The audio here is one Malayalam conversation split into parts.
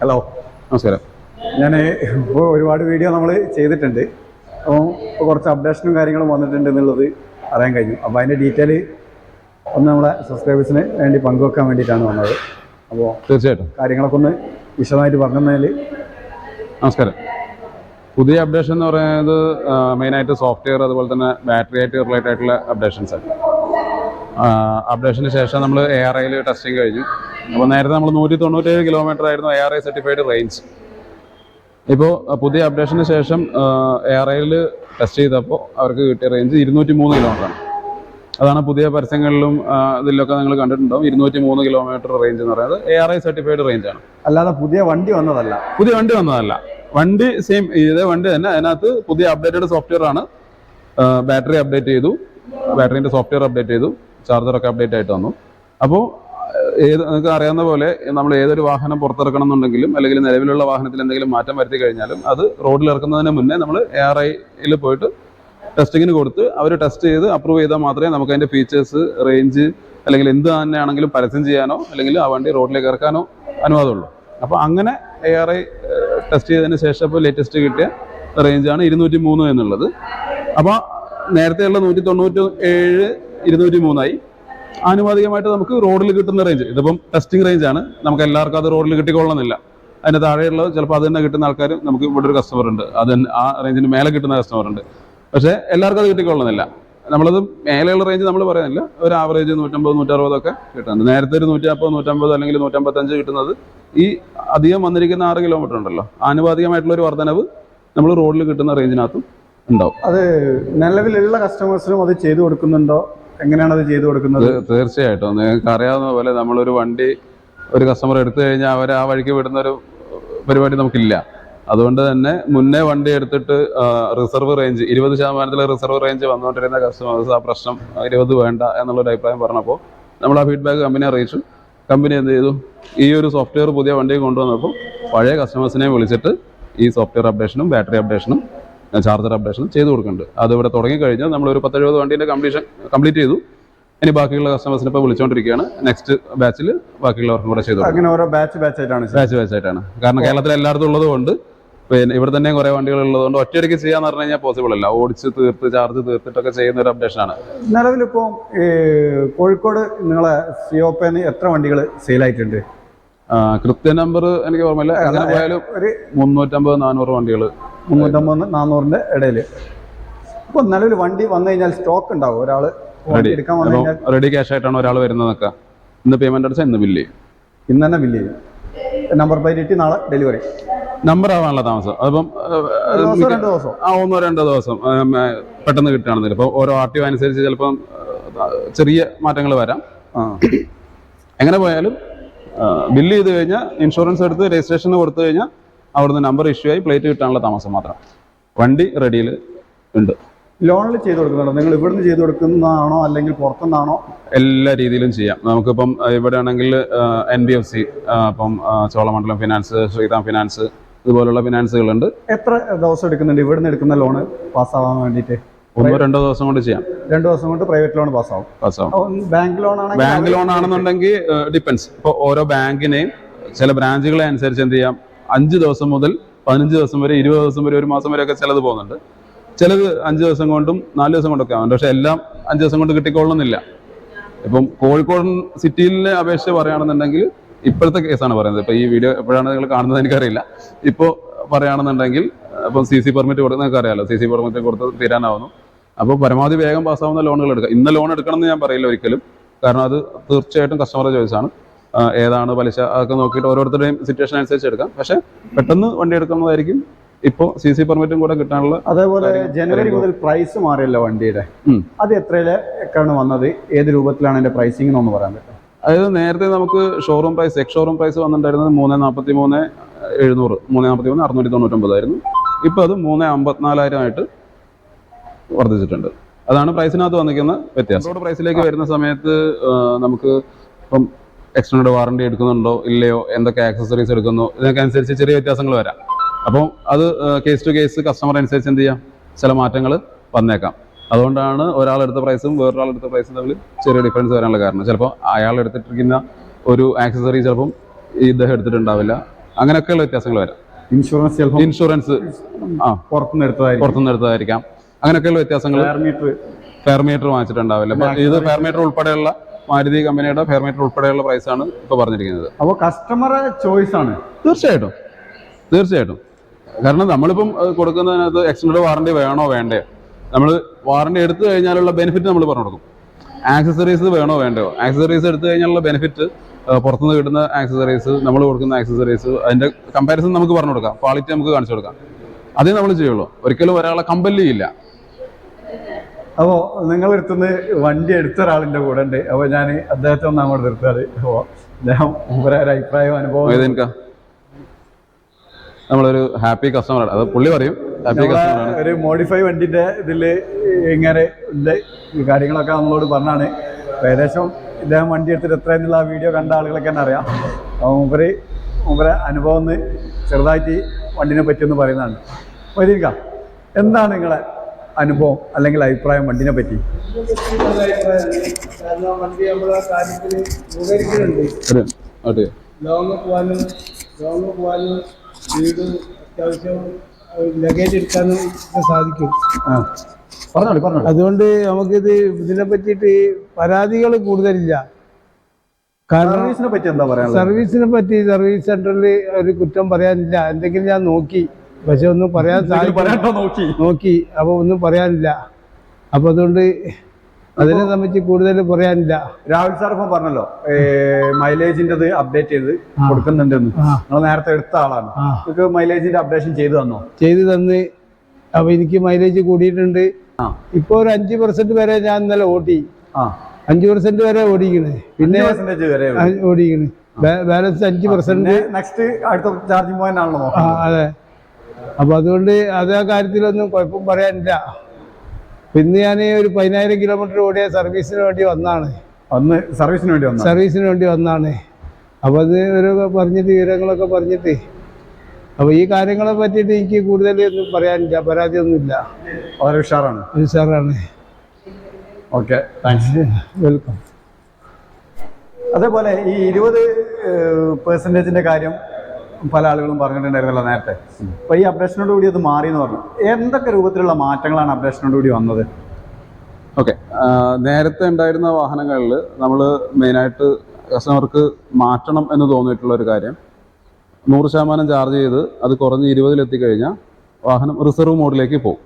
ഹലോ നമസ്കാരം. ഞാൻ ഇപ്പോൾ ഒരുപാട് വീഡിയോ നമ്മൾ ചെയ്തിട്ടുണ്ട്. അപ്പോൾ ഇപ്പോൾ കുറച്ച് അപ്ഡേഷനും കാര്യങ്ങളും വന്നിട്ടുണ്ട് എന്നുള്ളത് അറിയാൻ കഴിഞ്ഞു. അപ്പോൾ അതിന്റെ ഡീറ്റെയിൽ ഒന്ന് നമ്മളെ സബ്സ്ക്രൈബേഴ്സിന് വേണ്ടി പങ്കുവെക്കാൻ വേണ്ടിയിട്ടാണ് വന്നത്. അപ്പോൾ തീർച്ചയായിട്ടും. കാര്യങ്ങളൊക്കെ ഒന്ന് വിശദമായിട്ട് പറഞ്ഞതിൽ നമസ്കാരം. പുതിയ അപ്ഡേഷൻ എന്ന് പറയുന്നത് മെയിനായിട്ട് സോഫ്റ്റ്വെയർ അതുപോലെ തന്നെ ബാറ്ററി ആയിട്ട് റിലേറ്റഡ് ആയിട്ടുള്ള അപ്ഡേഷൻസ് ആണ്. അപ്ഡേഷന് ശേഷം നമ്മൾ എ ആർ ഐയിൽ ടെസ്റ്റിംഗ് കഴിഞ്ഞു. അപ്പോൾ നേരത്തെ നമ്മൾ നൂറ്റി തൊണ്ണൂറ്റേഴ് കിലോമീറ്റർ ആയിരുന്നു A R I certified range ഇപ്പോൾ പുതിയ അപ്ഡേഷന് ശേഷം എ ആർ ഐയിൽ ടെസ്റ്റ് ചെയ്തപ്പോൾ അവർക്ക് കിട്ടിയ റേഞ്ച് ഇരുന്നൂറ്റി മൂന്ന് കിലോമീറ്ററാണ് അതാണ് പുതിയ പരസ്യങ്ങളിലും ഇതിലൊക്കെ നിങ്ങൾ കണ്ടിട്ടുണ്ടാവും. ഇരുന്നൂറ്റി മൂന്ന് കിലോമീറ്റർ റേഞ്ച് എന്ന് പറയുന്നത് A R I certified range ആണ്. അല്ലാതെ പുതിയ വണ്ടി വന്നതല്ല. പുതിയ വണ്ടി വന്നതല്ല. വണ്ടി സെയിം ഇതേ വണ്ടി തന്നെ. അതിനകത്ത് പുതിയ അപ്ഡേറ്റഡ് സോഫ്റ്റ്വെയർ ആണ്. ബാറ്ററി അപ്ഡേറ്റ് ചെയ്തു. ബാറ്ററിന്റെ സോഫ്റ്റ്വെയർ അപ്ഡേറ്റ് ചെയ്തു. ചാർജറൊക്കെ അപ്ഡേറ്റ് ആയിട്ട് വന്നു. അപ്പോൾ ഏത് നിങ്ങൾക്ക് അറിയാവുന്ന പോലെ നമ്മൾ ഏതൊരു വാഹനം പുറത്തിറക്കണം എന്നുണ്ടെങ്കിലും അല്ലെങ്കിൽ നിലവിലുള്ള വാഹനത്തിൽ എന്തെങ്കിലും മാറ്റം വരുത്തി കഴിഞ്ഞാലും അത് റോഡിൽ ഇറക്കുന്നതിന് മുന്നേ നമ്മൾ എ ആർ ഐയിൽ പോയിട്ട് ടെസ്റ്റിങ്ങിന് കൊടുത്ത് അവർ ടെസ്റ്റ് ചെയ്ത് അപ്രൂവ് ചെയ്താൽ മാത്രമേ നമുക്ക് അതിന്റെ ഫീച്ചേഴ്സ് റേഞ്ച് അല്ലെങ്കിൽ എന്ത് തന്നെയാണെങ്കിലും പരസ്യം ചെയ്യാനോ അല്ലെങ്കിൽ ആ വണ്ടി റോഡിലേക്ക് ഇറക്കാനോ അനുവാദമുള്ളൂ. അപ്പോൾ അങ്ങനെ എ ആർ ഐ ടെസ്റ്റ് ചെയ്തതിന് ശേഷം ഇപ്പോൾ ലേറ്റസ്റ്റ് കിട്ടിയ റേഞ്ചാണ് ഇരുന്നൂറ്റി മൂന്ന് എന്നുള്ളത്. അപ്പോൾ നേരത്തെയുള്ള നൂറ്റി തൊണ്ണൂറ്റി ഏഴ് ഇരുന്നൂറ്റി മൂന്നായി ആനുപാതികമായിട്ട് നമുക്ക് റോഡിൽ കിട്ടുന്ന റേഞ്ച് ഇതിപ്പം ടെസ്റ്റിംഗ് റേഞ്ച് ആണ്. നമുക്ക് എല്ലാവർക്കും അത് റോഡിൽ കിട്ടിക്കൊള്ളണമെന്നില്ല. അതിന് താഴെയുള്ളത് ചിലപ്പോൾ അത് തന്നെ കിട്ടുന്ന ആൾക്കാർ നമുക്ക് ഇവിടെ ഒരു കസ്റ്റമർ ഉണ്ട്. അത് ആ റേഞ്ചിന് മേലെ കിട്ടുന്ന കസ്റ്റമർ ഉണ്ട്. പക്ഷേ എല്ലാവർക്കും അത് കിട്ടിക്കൊള്ളുന്നില്ല നമ്മളത് മേലെയുള്ള റേഞ്ച് നമ്മൾ പറയുന്നില്ല. ഒരു ആവറേജ് നൂറ്റമ്പത് നൂറ്ററുപതൊക്കെ കിട്ടുന്നുണ്ട് നേരത്തെ ഒരു നൂറ്റി നാൽപ്പത് നൂറ്റമ്പത് അല്ലെങ്കിൽ നൂറ്റമ്പത്തഞ്ച് കിട്ടുന്നത് ഈ അധികം വന്നിരിക്കുന്ന ആറ് കിലോമീറ്റർ ഉണ്ടല്ലോ. ആനുപാതികമായിട്ടുള്ള ഒരു വർധനവ് നമ്മൾ റോഡിൽ കിട്ടുന്ന റേഞ്ചിനകത്തും ഉണ്ടാവും. അത് നിലവിലുള്ള കസ്റ്റമേഴ്സിനും അത് ചെയ്തു കൊടുക്കുന്നുണ്ടോ? എങ്ങനെയാണ് അത് ചെയ്തു കൊടുക്കുന്നത്? തീർച്ചയായിട്ടും. നിങ്ങൾക്ക് അറിയാവുന്ന പോലെ നമ്മളൊരു വണ്ടി ഒരു കസ്റ്റമർ എടുത്തു കഴിഞ്ഞാൽ അവർ ആ വഴിക്ക് വിടുന്ന ഒരു പരിപാടി നമുക്കില്ല. അതുകൊണ്ട് തന്നെ മുന്നേ വണ്ടി എടുത്തിട്ട് റിസർവ് റേഞ്ച് ഇരുപത് ശതമാനത്തിലെ റിസർവ് റേഞ്ച് വന്നുകൊണ്ടിരുന്ന കസ്റ്റമേഴ്സ് ആ പ്രശ്നം ഇരുപത് വേണ്ട എന്നുള്ളൊരു അഭിപ്രായം പറഞ്ഞപ്പോൾ നമ്മൾ ആ ഫീഡ്ബാക്ക് കമ്പനി അറിയിച്ചു. കമ്പനി എന്ത് ചെയ്തു? ഈ ഒരു സോഫ്റ്റ്വെയർ പുതിയ വണ്ടി കൊണ്ടുവന്നപ്പോൾ പഴയ കസ്റ്റമേഴ്സിനെ വിളിച്ചിട്ട് ഈ സോഫ്റ്റ്വെയർ അപ്ഡേഷനും ബാറ്ററി അപ്ഡേഷനും ചാർജർ അപ്ഡേഷൻ ചെയ്തു കൊടുക്കുന്നുണ്ട്. അത് ഇവിടെ തുടങ്ങിക്കഴിഞ്ഞാൽ നമ്മൾ ഒരു പത്തെഴുപത് വണ്ടീന്റെ കംപ്ലീഷൻ കംപ്ലീറ്റ് ചെയ്തു. ഇനി ബാക്കിയുള്ള കസ്റ്റമേഴ്സിനെ ഇപ്പോൾ വിളിച്ചുകൊണ്ടിരിക്കുകയാണ് നെക്സ്റ്റ് ബാച്ചിൽ ബാക്കിയുള്ളവർക്കും കൂടെ ചെയ്തു അങ്ങനെ ഓരോ ബാച്ച് ബാച്ച് ആയിട്ടാണ്. ബാച്ച് ബാച്ച് ആയിട്ടാണ്. കാരണം കേരളത്തിൽ എല്ലായിടത്തും ഉള്ളതുകൊണ്ട് പിന്നെ ഇവിടെ തന്നെ കുറേ വണ്ടികൾ ഉള്ളതുകൊണ്ട് ഒറ്റയടിക്ക് ചെയ്യാന്ന് പറഞ്ഞു കഴിഞ്ഞാൽ പോസിബിൾ അല്ല. ഓടിച്ച് തീർത്ത് ചാർജ് തീർത്തിട്ടൊക്കെ ചെയ്യുന്ന ഒരു അപ്ഡേഷൻ ആണ്. നിലവിലിപ്പോൾ കോഴിക്കോട് നിങ്ങളെ സിയോപ്പേന്ന് എത്ര വണ്ടികൾ സെയിലായിട്ടുണ്ട് കൃത്യ നമ്പർ എനിക്ക് ഓർമ്മയില്ല. അങ്ങനെ പോയാലും ഒരു മുന്നൂറ്റമ്പത് നാനൂറ് വണ്ടികൾ മുന്നൂറ്റമ്പത് നാനൂറിന്റെ ഇടയിൽ ഇപ്പോൾ നിലവിൽ വണ്ടി വന്നു കഴിഞ്ഞാൽ സ്റ്റോക്ക് ഉണ്ടാവും. ഒരാൾ റെഡി. എടുക്കാൻ വന്നു കഴിഞ്ഞാൽ റെഡി ക്യാഷ് ആയിട്ടാണ് ഒരാൾ വരുന്നതൊക്കെ ഇന്ന് പേയ്മെന്റ് അടച്ചാൽ ഇന്ന് ബില്ല് ചെയ്യും. ഇന്ന് തന്നെ ബില്ല് ചെയ്യും. നമ്പർ പ്ലേറ്റ് ഇട്ടി നാളെ ഡെലിവറി നമ്പർ ആവാനുള്ള താമസം. അതിപ്പം ആ ഒന്നോ രണ്ടോ ദിവസം. പെട്ടെന്ന് കിട്ടുകയാണെന്നില്ല. ഇപ്പോൾ ഓരോ ആർ ടി ഒ അനുസരിച്ച് ചിലപ്പം ചെറിയ മാറ്റങ്ങൾ വരാം. എങ്ങനെ പോയാലും ബില്ല് ചെയ്ത് കഴിഞ്ഞാൽ ഇൻഷുറൻസ് എടുത്ത് രജിസ്ട്രേഷന് കൊടുത്തു കഴിഞ്ഞാൽ അവിടുന്ന് നമ്പർ ഇഷ്യൂ ആയി പ്ലേറ്റ് കിട്ടാനുള്ള താമസം മാത്രം. വണ്ടി റെഡിയിൽ ഉണ്ട്. ലോണിൽ ചെയ്ത് കൊടുക്കുന്നുണ്ടോ? നിങ്ങൾ ഇവിടുന്ന് ചെയ്ത് കൊടുക്കുന്നതാണോ അല്ലെങ്കിൽ പുറത്തുനിന്നാണോ? എല്ലാ രീതിയിലും ചെയ്യാം. നമുക്കിപ്പം ഇവിടെ ആണെങ്കിൽ എൻ ബി എഫ് സി ഇപ്പം ചോളമണ്ഡലം ഫിനാൻസ് ശ്രീറാം ഫിനാൻസ് ഇതുപോലുള്ള ഫിനാൻസുകളുണ്ട് എത്ര ദിവസം എടുക്കുന്നുണ്ട് ഇവിടുന്ന് എടുക്കുന്ന ലോണ് പാസ്സാവാൻ വേണ്ടിയിട്ട്? ഒന്നോ രണ്ടോ ദിവസം കൊണ്ട് ചെയ്യാം. രണ്ടു ദിവസം കൊണ്ട് പ്രൈവറ്റ് ലോൺ പാസ്സാവും. പാസ്സാവും. ബാങ്ക് ലോൺ ബാങ്ക് ലോൺ ആണെന്നുണ്ടെങ്കിൽ ഡിപ്പെൻസ് ഇപ്പോൾ ഓരോ ബാങ്കിനെയും ചില ബ്രാഞ്ചുകളെ അനുസരിച്ച് എന്ത് ചെയ്യാം? അഞ്ച് ദിവസം മുതൽ പതിനഞ്ച് ദിവസം വരെ ഇരുപത് ദിവസം വരെ ഒരു മാസം വരെയൊക്കെ ചിലത് പോകുന്നുണ്ട്. ചിലത് അഞ്ച് ദിവസം കൊണ്ടും നാല് ദിവസം കൊണ്ടൊക്കെ ആവുന്നുണ്ട്. പക്ഷെ എല്ലാം അഞ്ച് ദിവസം കൊണ്ട് കിട്ടിക്കൊള്ളുന്നില്ല ഇപ്പം കോഴിക്കോട് സിറ്റിയിലെ അപേക്ഷിച്ച് പറയുകയാണെന്നുണ്ടെങ്കിൽ ഇപ്പോഴത്തെ കേസാണ് പറയുന്നത്. ഇപ്പൊ ഈ വീഡിയോ എപ്പോഴാണ് നിങ്ങൾ കാണുന്നത് എനിക്കറിയില്ല. ഇപ്പോൾ പറയുകയാണെന്നുണ്ടെങ്കിൽ ഇപ്പം സി സി പെർമിറ്റ് കൊടുക്കുന്ന നിങ്ങൾക്ക് അറിയാലോ സി സി പെർമിറ്റ് കൊടുത്ത് തീരാനാവുന്നു. അപ്പോൾ പരമാവധി വേഗം പാസ്സാവുന്ന ലോണുകൾ എടുക്കുക. ഇന്ന ലോൺ എടുക്കണം എന്ന് ഞാൻ പറയില്ല ഒരിക്കലും. കാരണം അത് തീർച്ചയായിട്ടും കസ്റ്റമറുടെ ചോയ്സാണ് ഏതാണ് പലിശ അതൊക്കെ നോക്കിയിട്ട് ഓരോരുത്തരുടെയും സിറ്റുവേഷൻ അനുസരിച്ച് എടുക്കാം. പക്ഷെ പെട്ടെന്ന് വണ്ടി എടുക്കുന്നതായിരിക്കും ഇപ്പോ സി സി പെർമിറ്റും കൂടെ കിട്ടാനുള്ള അതേപോലെ ജനുവരി മുതൽ പ്രൈസ് മാറിയല്ലോ വണ്ടിയുടെ. അത് എത്രയിലേക്കാണ് വന്നത്? ഏത് രൂപത്തിലാണ് അതിന്റെ പ്രൈസിംഗ് എന്നൊന്ന് പറയാൻ പറ്റും അതായത് നേരത്തെ നമുക്ക് showroom price ex showroom price വന്നിട്ടുണ്ടായിരുന്നത് മൂന്ന് നാൽപ്പത്തി മൂന്ന് എഴുന്നൂറ്. മൂന്ന് നാൽപ്പത്തി മൂന്ന് അറുന്നൂറ്റി തൊണ്ണൂറ്റൊമ്പതായിരുന്നു ഇപ്പോൾ അത് മൂന്ന് അമ്പത്തിനാലായിരം ആയിട്ട് വർദ്ധിച്ചിട്ടുണ്ട്. അതാണ് പ്രൈസിനകത്ത് വന്നിരിക്കുന്ന വ്യത്യാസം. പ്രൈസിലേക്ക് വരുന്ന സമയത്ത് നമുക്ക് ഇപ്പം എക്സ്റ്റൻഡ് വാറണ്ടി എടുക്കുന്നുണ്ടോ ഇല്ലയോ എന്തൊക്കെ ആക്സസറീസ് എടുക്കുന്നു ഇതൊക്കെ അനുസരിച്ച് ചെറിയ വ്യത്യാസങ്ങൾ വരാം. അപ്പോൾ അത് കേസ് ടു കേസ് കസ്റ്റമർ അനുസരിച്ച് എന്ത് ചെയ്യാം? ചില മാറ്റങ്ങൾ വന്നേക്കാം. അതുകൊണ്ടാണ് ഒരാളെടുത്ത പ്രൈസും വേറൊരാളെടുത്ത പ്രൈസും തമ്മിൽ ചെറിയ ഡിഫറൻസ് വരാനുള്ള കാരണം. ചിലപ്പോൾ അയാൾ എടുത്തിട്ടിരിക്കുന്ന ഒരു ആക്സസറി ചിലപ്പം ഇദ്ദേഹം എടുത്തിട്ടുണ്ടാവില്ല. അങ്ങനെയൊക്കെയുള്ള വ്യത്യാസങ്ങൾ വരാം. ഇൻഷുറൻസ് ചിലപ്പോൾ ഇൻഷുറൻസ് ആ പുറത്തുനിന്ന് എടുത്തതായിരിക്കും. പുറത്തുനിന്ന് എടുത്തതായിരിക്കാം. അങ്ങനെയൊക്കെയുള്ള വ്യത്യാസങ്ങൾ മീറ്റർ ഫെയർമീറ്റർ വാങ്ങിച്ചിട്ടുണ്ടാവില്ല. ഇത് ഫെയർമീറ്റർ ഉൾപ്പെടെയുള്ള മാരുതി കമ്പനിയുടെ ഫെയർമീറ്റർ ഉൾപ്പെടെയുള്ള ആണ് ഇപ്പൊ പറഞ്ഞിരിക്കുന്നത്. അപ്പോൾ കസ്റ്റമർ ചോയ്സ് ആണ്. തീർച്ചയായിട്ടും. തീർച്ചയായിട്ടും. കാരണം നമ്മളിപ്പം കൊടുക്കുന്നതിനകത്ത് എക്സ്റ്റൻഡ് വാറണ്ടി വേണോ വേണ്ടയോ? നമ്മൾ വാറണ്ടി എടുത്തു കഴിഞ്ഞാലുള്ള ബെനിഫിറ്റ് നമ്മൾ പറഞ്ഞു കൊടുക്കും. ആക്സസറീസ് വേണോ വേണ്ടയോ? ആക്സസറീസ് എടുത്തു കഴിഞ്ഞാലുള്ള ബെനിഫിറ്റ് പുറത്തുനിന്ന് കിട്ടുന്ന ആക്സസറീസ് നമ്മൾ കൊടുക്കുന്ന ആക്സസറീസ് അതിന്റെ കമ്പാരിസൺ നമുക്ക് പറഞ്ഞു കൊടുക്കാം. ക്വാളിറ്റി നമുക്ക് കാണിച്ചു കൊടുക്കാം. അതേ നമ്മൾ ചെയ്യുള്ളൂ. ഒരിക്കലും ഒരാളെ കമ്പല്ലി ഇല്ല അപ്പോൾ നിങ്ങൾ എടുത്തുനിന്ന് വണ്ടി എടുത്ത ഒരാളിന്റെ കൂടെ ഉണ്ട്. അപ്പോൾ ഞാൻ അദ്ദേഹത്തെ ഒന്ന് അങ്ങോട്ട് നിർത്താറ് അപ്പോൾ അദ്ദേഹം ഒരു അഭിപ്രായം അനുഭവം നമ്മളൊരു ഹാപ്പി കസ്റ്റമർ ആണ്. അത് പുള്ളി പറയും. ഹാപ്പി കസ്റ്റമർ ആണ്. ഒരു മോഡിഫൈ വണ്ടിന്റെ ഇതിൽ ഇങ്ങനെ ഉണ്ട് കാര്യങ്ങളൊക്കെ നമ്മളോട് പറഞ്ഞാണ്. ഏകദേശം ഇദ്ദേഹം വണ്ടി എടുത്തിട്ട് എത്ര എന്നുള്ള ആ വീഡിയോ കണ്ട ആളുകളൊക്കെ തന്നെ അറിയാം. അപ്പോൾ മൂപ്പര് മൂപ്പര അനുഭവം ഒന്ന് ചെറുതായിട്ട് വണ്ടിനെ പറ്റിയെന്ന് പറയുന്നതാണ്. വരിക എന്താണ് നിങ്ങളെ അനുഭവം അല്ലെങ്കിൽ അഭിപ്രായം വണ്ടിനെ പറ്റി? ഓക്കെ ലോങ് പോകാനും ലോങ് പോകാനും വീട് അത്യാവശ്യം ലഗേജ് എടുക്കാനും സാധിക്കും ആ. പറഞ്ഞോളൂ പറഞ്ഞോളൂ. അതുകൊണ്ട് നമുക്കിത് ഇതിനെ പറ്റിയിട്ട് പരാതികൾ കൂടുതലില്ല. കാരണം സർവീസിനെ പറ്റി എന്താ സർവീസിനെ പറ്റി സർവീസ് സെന്ററിൽ ഒരു കുറ്റം പറയാനില്ല. എന്തെങ്കിലും ഞാൻ നോക്കി. പക്ഷെ ഒന്നും പറയാൻ നോക്കി? നോക്കി. അപ്പൊ ഒന്നും പറയാനില്ല. അപ്പൊ അതുകൊണ്ട് അതിനെ സംബന്ധിച്ച് കൂടുതൽ പറയാനില്ല. രാഹുൽ സാർ ഇപ്പൊ പറഞ്ഞല്ലോ മൈലേജിന്റെ അപ്ഡേറ്റ് ചെയ്ത് കൊടുക്കുന്നുണ്ടെന്ന്. നിങ്ങൾ നേരത്തെ എടുത്ത ആളാണ്. നിങ്ങൾക്ക് മൈലേജിന്റെ അപ്ഡേഷൻ ചെയ്തു തന്നോ? ചെയ്തു തന്ന്. അപ്പൊ എനിക്ക് മൈലേജ് കൂടിയിട്ടുണ്ട്. ഇപ്പൊ ഒരു അഞ്ച് പെർസെന്റ് വരെ ഞാൻ ഇന്നലെ ഓടി. അഞ്ചു പെർസെന്റ് വരെ ഓടിക്കണ്. പിന്നെ ഓടിക്കണ്. ബാലൻസ് അഞ്ച് പെർസെന്റ് നെക്സ്റ്റ് അടുത്ത ചാർജിംഗ് പോയിന്റ് ആണല്ലോ അതെ. അപ്പൊ അതുകൊണ്ട് അത് ആ കാര്യത്തിലൊന്നും കുഴപ്പം പറയാനില്ല. പിന്നെ ഞാൻ ഒരു പതിനായിരം കിലോമീറ്റർ ഓടിയ സർവീസിന് വേണ്ടി വന്നാണ്. അന്ന് സർവീസിന് വേണ്ടി വന്നു സർവീസിന് വേണ്ടി വന്നാണ്. അപ്പോൾ അത് ഒരു പറഞ്ഞിട്ട് വിവരങ്ങളൊക്കെ പറഞ്ഞിട്ട്. അപ്പോൾ ഈ കാര്യങ്ങളെ പറ്റിയിട്ട് എനിക്ക് കൂടുതൽ ഒന്നും പറയാനില്ല പരാതിയൊന്നുമില്ല. വളരെ ഉഷാറാണ്. ഉഷാറാണ്. ഓക്കെ. താങ്ക്സ് വെൽക്കം അതേപോലെ ഈ ഇരുപത് പേഴ്സന്റേജിന്റെ കാര്യം പല ആളുകളും പറഞ്ഞിട്ടുണ്ടായിരുന്നല്ലോ നേരത്തെ. അപ്പൊ ഈ അപ്ഡേഷനോട് കൂടി അത് മാറി എന്ന് പറഞ്ഞു. എന്തൊക്കെ രൂപത്തിലുള്ള മാറ്റങ്ങളാണ് അപ്ഡേഷനോട് കൂടി വന്നത്? ഓക്കെ. നേരത്തെ ഉണ്ടായിരുന്ന വാഹനങ്ങളിൽ നമ്മൾ മെയിനായിട്ട് കസ്റ്റമർക്ക് മാറ്റണം എന്ന് തോന്നിയിട്ടുള്ള ഒരു കാര്യം നൂറ് ശതമാനം ചാർജ് ചെയ്ത് അത് കുറഞ്ഞ് ഇരുപതിലെത്തിക്കഴിഞ്ഞാൽ വാഹനം റിസർവ് മോഡിലേക്ക് പോകും.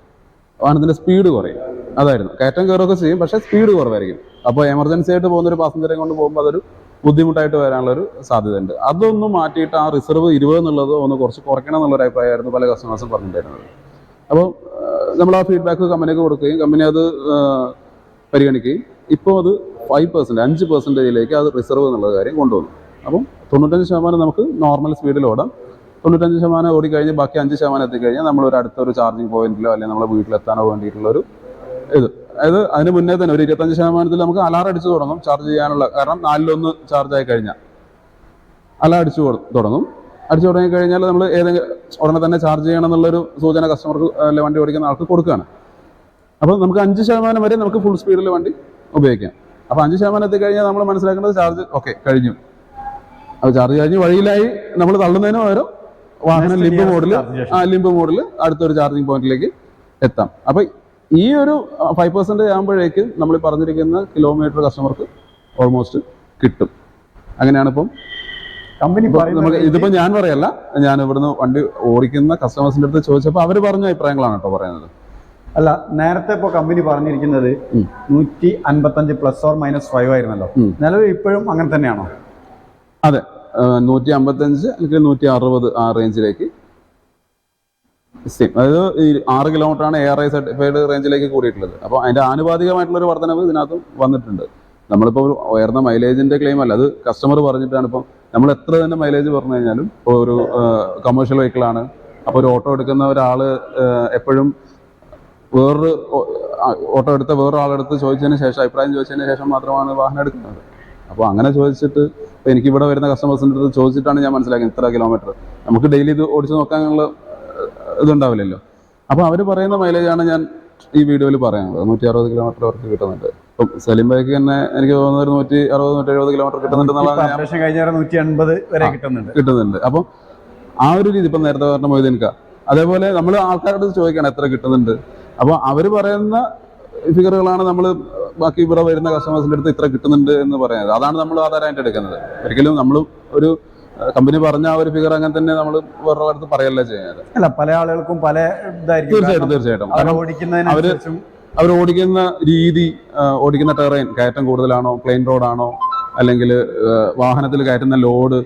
വാഹനത്തിന്റെ സ്പീഡ് കുറയും. അതായിരുന്നു. കയറ്റം കയറുകയൊക്കെ ചെയ്യും പക്ഷേ സ്പീഡ് കുറവായിരിക്കും. അപ്പോൾ എമർജൻസി ആയിട്ട് പോകുന്ന ഒരു പാസഞ്ചറെ കൊണ്ട് പോകുമ്പോൾ അതൊരു ബുദ്ധിമുട്ടായിട്ട് വരാനുള്ള ഒരു സാധ്യതയുണ്ട്. അതൊന്ന് മാറ്റിയിട്ട് ആ റിസർവ് ഇരുപത് എന്നുള്ളത് ഒന്ന് കുറച്ച് കുറയ്ക്കണം എന്നുള്ളൊരു അഭിപ്രായമായിരുന്നു പല കസ്റ്റമേഴ്സും പറഞ്ഞിട്ടുണ്ടായിരുന്നത്. അപ്പോൾ നമ്മൾ ആ ഫീഡ്ബാക്ക് കമ്പനിക്ക് കൊടുക്കുകയും കമ്പനി അത് പരിഗണിക്കുകയും ഇപ്പോൾ അത് ഫൈവ് പെർസെന്റ് അഞ്ച് പെർസെന്റേജിലേക്ക് അത് റിസർവ് എന്നുള്ള കാര്യം കൊണ്ടുവന്നു. അപ്പം തൊണ്ണൂറ്റഞ്ച് ശതമാനം നമുക്ക് നോർമൽ സ്പീഡിൽ ഓടാം. തൊണ്ണൂറ്റഞ്ച് ശതമാനം ഓടിക്കഴിഞ്ഞ് ബാക്കി അഞ്ച് ശതമാനം എത്തിക്കഴിഞ്ഞാൽ നമ്മൾ ഒരു അടുത്തൊരു ചാർജിങ് പോയിന്റിലോ അല്ലെങ്കിൽ നമ്മളെ വീട്ടിലെത്താനോ വേണ്ടിയിട്ടുള്ളൊരു ഇത്. അതായത് അതിന് മുന്നേ തന്നെ ഒരു ഇരുപത്തഞ്ച് ശതമാനത്തിൽ നമുക്ക് അലാറം അടിച്ചു തുടങ്ങും ചാർജ് ചെയ്യാനുള്ള. കാരണം നാലിലൊന്ന് ചാർജ് ആയി കഴിഞ്ഞാൽ. അലാറം അടിച്ചു തുടങ്ങും. അടിച്ചു തുടങ്ങി കഴിഞ്ഞാൽ നമ്മൾ ഏതെങ്കിലും ഉടനെ തന്നെ ചാർജ് ചെയ്യണം എന്നുള്ളൊരു സൂചന കസ്റ്റമർക്ക് അല്ലെ വണ്ടി ഓടിക്കുന്ന ആൾക്ക് കൊടുക്കുകയാണ് അപ്പോൾ നമുക്ക് അഞ്ച് ശതമാനം വരെ നമുക്ക് ഫുൾ സ്പീഡിൽ വണ്ടി ഉപയോഗിക്കാം. അപ്പോൾ അഞ്ച് ശതമാനം എത്തിക്കഴിഞ്ഞാൽ നമ്മൾ മനസ്സിലാക്കേണ്ടത് ചാർജ് ഓക്കെ കഴിഞ്ഞു. അപ്പോൾ ചാർജ് കഴിഞ്ഞ് വഴിയിലായി നമ്മൾ തള്ളുന്നതിന് പകരം വാഹനം ലിമ്പ് ലിംബ് മോഡിൽ ആ ലിമ്പ് മോഡിൽ അടുത്തൊരു ചാർജിങ് പോയിന്റിലേക്ക് എത്താം. അപ്പോൾ ഈ ഒരു ഫൈവ് പെർസെന്റേജ് ആകുമ്പോഴേക്കും നമ്മൾ പറഞ്ഞിരിക്കുന്ന കിലോമീറ്റർ കസ്റ്റമർക്ക് ഓൾമോസ്റ്റ് കിട്ടും. അങ്ങനെയാണ് ഇപ്പം കമ്പനി നമുക്ക് ഇതിപ്പോ ഞാൻ പറയല്ല ഞാൻ ഇവിടുന്ന് വണ്ടി ഓടിക്കുന്ന കസ്റ്റമേഴ്സിന്റെ അടുത്ത് ചോദിച്ചപ്പോൾ അവർ പറഞ്ഞ അഭിപ്രായങ്ങളാണ് കേട്ടോ പറയുന്നത്. അല്ല നേരത്തെ ഇപ്പോൾ കമ്പനി പറഞ്ഞിരിക്കുന്നത്. നൂറ്റി അൻപത്തഞ്ച് പ്ലസ് ഓർ മൈനസ് ഫൈവ് ആയിരുന്നല്ലോ. നിലവിൽ ഇപ്പോഴും അങ്ങനെ തന്നെയാണോ? അതെ നൂറ്റി അമ്പത്തഞ്ച് അല്ലെങ്കിൽ നൂറ്റി അറുപത് ആ റേഞ്ചിലേക്ക് സെയിം അതായത് ഈ ആറ് കിലോമീറ്ററാണ് എ ആർ ഐ സർട്ടിഫൈഡ് റേഞ്ചിലേക്ക് കൂടിയിട്ടുള്ളത്. അപ്പോൾ അതിന്റെ ആനുപാതികമായിട്ടുള്ള ഒരു വർധനവ് ഇതിനകത്തും വന്നിട്ടുണ്ട്. നമ്മളിപ്പോൾ ഒരു ഉയർന്ന മൈലേജിന്റെ ക്ലെയിം അല്ല അത് കസ്റ്റമർ പറഞ്ഞിട്ടാണ്. ഇപ്പം നമ്മൾ എത്ര തന്നെ മൈലേജ് പറഞ്ഞു കഴിഞ്ഞാലും ഇപ്പോൾ ഒരു കമേഴ്ഷ്യൽ വെഹിക്കിളാണ് അപ്പോൾ ഒരു ഓട്ടോ എടുക്കുന്ന ഒരാൾ എപ്പോഴും വേറൊരു ഓട്ടോ എടുത്ത വേറൊരാളെടുത്ത് ചോദിച്ചതിന് ശേഷം അഭിപ്രായം ചോദിച്ചതിന് ശേഷം മാത്രമാണ് വാഹനം എടുക്കുന്നത്. അപ്പോൾ അങ്ങനെ ചോദിച്ചിട്ട് ഇപ്പോൾ എനിക്കിവിടെ വരുന്ന കസ്റ്റമേഴ്സിന്റെ അടുത്ത് ചോദിച്ചിട്ടാണ് ഞാൻ മനസ്സിലാക്കുന്നത് ഇത്ര കിലോമീറ്റർ നമുക്ക് ഡെയിലി ഇത് ഓടിച്ച് നോക്കാനുള്ള ഇതുണ്ടാവില്ലല്ലോ. അപ്പോൾ അവർ പറയുന്ന മൈലേജാണ് ഞാൻ ഈ വീഡിയോയിൽ പറയുന്നത് നൂറ്റി അറുപത് കിലോമീറ്റർ അവർക്ക് കിട്ടുന്നുണ്ട്. ഇപ്പം സലിം ബൈക്ക് തന്നെ എനിക്ക് തോന്നുന്നത് നൂറ്റി അറുപത് നൂറ്റി എഴുപത് കിലോമീറ്റർ കിട്ടുന്നുണ്ട് കഴിഞ്ഞ നൂറ്റി വരെ കിട്ടുന്നുണ്ട്. കിട്ടുന്നുണ്ട്. അപ്പം ആ ഒരു രീതി ഇപ്പം നേരത്തെ പറഞ്ഞ മൊയ്തീൻക അതേപോലെ നമ്മൾ ആൾക്കാരോട് ചോദിക്കണം എത്ര കിട്ടുന്നുണ്ട്? അപ്പോൾ അവർ പറയുന്ന ഫിഗറുകളാണ് നമ്മൾ ബാക്കി ഇവിടെ വരുന്ന കസ്റ്റമേഴ്സിന്റെ അടുത്ത് ഇത്ര കിട്ടുന്നുണ്ട് എന്ന് പറയുന്നത്. അതാണ് നമ്മൾ ആധാരമായിട്ട് എടുക്കുന്നത്. ഒരിക്കലും നമ്മൾ ഒരു കമ്പനി പറഞ്ഞ ആ ഒരു ഫിഗർ അങ്ങനെ തന്നെ നമ്മൾ വേറെ അടുത്ത് പറയല്ല ചെയ്യുന്നത് അല്ല പല ആളുകൾക്കും പല ഇതായിരിക്കും. തീർച്ചയായിട്ടും തീർച്ചയായിട്ടും. കാരണം ഓടിക്കുന്നതിനനുസരിച്ചും അവർ ഓടിക്കുന്ന രീതി ഓടിക്കുന്ന ടെറൈൻ കയറ്റം കൂടുതലാണോ പ്ലെയിൻ റോഡാണോ അല്ലെങ്കിൽ വാഹനത്തിൽ കയറ്റുന്ന ലോഡ്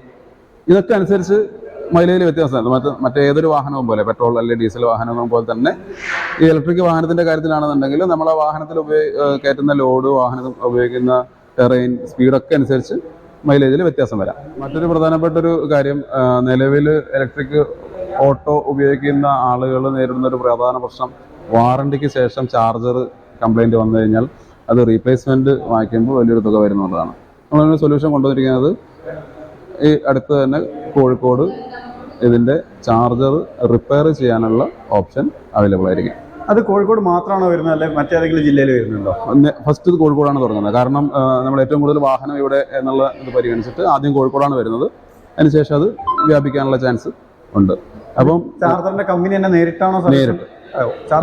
ഇതൊക്കെ അനുസരിച്ച് മൈലേജിൽ വ്യത്യാസമാണ് മറ്റ് മറ്റേതൊരു വാഹനവും പോലെ പെട്രോൾ അല്ലെങ്കിൽ ഡീസൽ വാഹനവും പോലെ തന്നെ ഈ ഇലക്ട്രിക് വാഹനത്തിന്റെ കാര്യത്തിലാണെന്നുണ്ടെങ്കിൽ നമ്മൾ ആ വാഹനത്തിൽ ഉപയോഗ കയറ്റുന്ന ലോഡ് വാഹനം ഉപയോഗിക്കുന്ന ടെറൈൻ സ്പീഡൊക്കെ അനുസരിച്ച് മൈലേജിൽ വ്യത്യാസം വരാം. മറ്റൊരു പ്രധാനപ്പെട്ട ഒരു കാര്യം നിലവിൽ ഇലക്ട്രിക് ഓട്ടോ ഉപയോഗിക്കുന്ന ആളുകൾ നേരിടുന്ന ഒരു പ്രധാന പ്രശ്നം വാറണ്ടിക്ക് ശേഷം ചാർജർ കംപ്ലൈന്റ് വന്നു കഴിഞ്ഞാൽ അത് റീപ്ലേസ്മെന്റ് വാങ്ങിക്കുമ്പോൾ വലിയൊരു തുക വരുന്നുള്ളതാണ് നമ്മളൊരു സൊല്യൂഷൻ കൊണ്ടുവന്നിരിക്കുന്നത് ഈ അടുത്ത് തന്നെ കോഴിക്കോട് ഇതിന്റെ ചാർജർ റിപ്പയർ ചെയ്യാനുള്ള ഓപ്ഷൻ അവൈലബിൾ ആയിരിക്കും. അത് കോഴിക്കോട് മാത്രമാണോ വരുന്നത്? അല്ലെ മറ്റേതെങ്കിലും ജില്ലയിൽ വരുന്നുണ്ടോ? ഫസ്റ്റ് ഇത് കോഴിക്കോടാണ് തുടങ്ങുന്നത്. കാരണം നമ്മൾ ഏറ്റവും കൂടുതൽ വാഹനം ഇവിടെ എന്നുള്ള ഇത് പരിഗണിച്ചിട്ട് ആദ്യം കോഴിക്കോടാണ് വരുന്നത്. അതിനുശേഷം അത് വ്യാപിക്കാനുള്ള ചാൻസ് ഉണ്ട്. അപ്പം ചാർജറിന്റെ കമ്പനി തന്നെ നേരിട്ടാണോ നേരിട്ട്.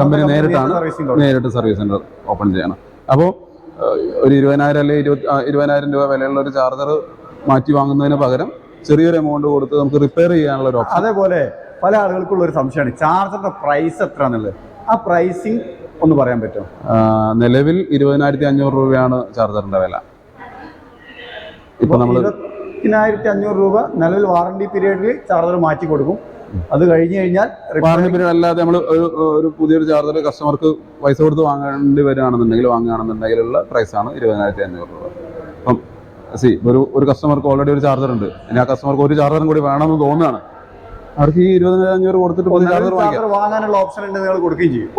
കമ്പനി നേരിട്ടാണ് നേരിട്ട് സർവീസ് സെന്റർ ഓപ്പൺ ചെയ്യണം. അപ്പോൾ ഒരു ഇരുപതിനായിരം അല്ലെങ്കിൽ ഇരുപത്തി ഇരുപതിനായിരം രൂപ വിലയുള്ള ഒരു ചാർജർ മാറ്റി വാങ്ങുന്നതിന് പകരം ചെറിയൊരു എമൗണ്ട് കൊടുത്ത് നമുക്ക് റിപ്പയർ ചെയ്യാനുള്ള ഒരു ഓപ്ഷൻ അതേപോലെ പല ആളുകൾക്കുള്ള ഒരു സംശയമാണ്. ചാർജറിന്റെ പ്രൈസ് എത്ര എന്നുള്ളത് ആ പ്രൈസിങ് ഒന്ന് പറയാൻ പറ്റുമോ? നിലവിൽ ഇരുപതിനായിരത്തി അഞ്ഞൂറ് രൂപയാണ് ചാർജറിന്റെ വില. ഇപ്പൊ നമ്മൾ ഇരുപത്തിനായിരത്തി അഞ്ഞൂറ് രൂപ നിലവിൽ വാറണ്ടി പീരീഡിൽ ചാർജർ മാറ്റി കൊടുക്കും. അത് കഴിഞ്ഞു കഴിഞ്ഞാൽ വാറണ്ടി പീരീഡ് അല്ലാതെ നമ്മൾ ഒരു പുതിയൊരു ചാർജർ കസ്റ്റമർക്ക് പൈസ കൊടുത്ത് വാങ്ങേണ്ടി വരികയാണെന്നുണ്ടെങ്കിൽ വാങ്ങുകയാണെന്നുണ്ടെങ്കിലുള്ള പ്രൈസാണ് ഇരുപതിനായിരത്തി അഞ്ഞൂറ് രൂപ. അപ്പം സി ഒരു ഒരു കസ്റ്റമർക്ക് ഓൾറെഡി ഒരു ചാർജർ ഉണ്ട്. ഇനി ആ കസ്റ്റമർക്ക് ഒരു ചാർജറും കൂടി വേണമെന്ന് തോന്നുകയാണ്. അവർക്ക് ഈ ഇരുപതിനായിരം അഞ്ഞൂറ് കൊടുത്തിട്ട് വാങ്ങാനുള്ള ഓപ്ഷൻ ഉണ്ട് നിങ്ങൾ കൊടുക്കുകയും ചെയ്യും.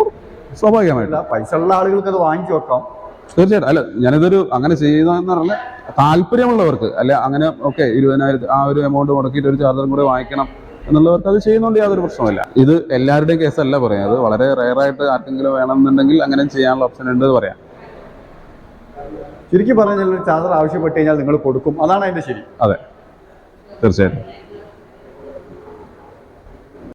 സ്വാഭാവികമായിട്ട്. പൈസ ഉള്ള ആളുകൾക്ക് അത് വാങ്ങിച്ചു വെക്കാം. തീർച്ചയായിട്ടും. അല്ല ഞാനിതൊരു അങ്ങനെ ചെയ്യുന്നതെന്ന് പറഞ്ഞാൽ താല്പര്യമുള്ളവർക്ക് അല്ലെ അങ്ങനെ ഓക്കെ ഇരുപതിനായിരത്തി ആ ഒരു എമൗണ്ട് മുടക്കിയിട്ട് ഒരു ചാർജറും കൂടെ വാങ്ങിക്കണം എന്നുള്ളവർക്ക് അത് ചെയ്യുന്നതുകൊണ്ട് യാതൊരു പ്രശ്നമില്ല ഇത് എല്ലാവരുടെയും കേസല്ല പറയാം. അത് വളരെ റയറായിട്ട് ആർക്കെങ്കിലും വേണമെന്നുണ്ടെങ്കിൽ അങ്ങനെ ചെയ്യാനുള്ള ഓപ്ഷൻ ഉണ്ട് എന്ന് പറയാം. ചുരുക്കി പറഞ്ഞാൽ ചാർജർ ആവശ്യപ്പെട്ട് കഴിഞ്ഞാൽ നിങ്ങൾ കൊടുക്കും. അതാണ് അതിന്റെ ശരി. അതെ. തീർച്ചയായിട്ടും.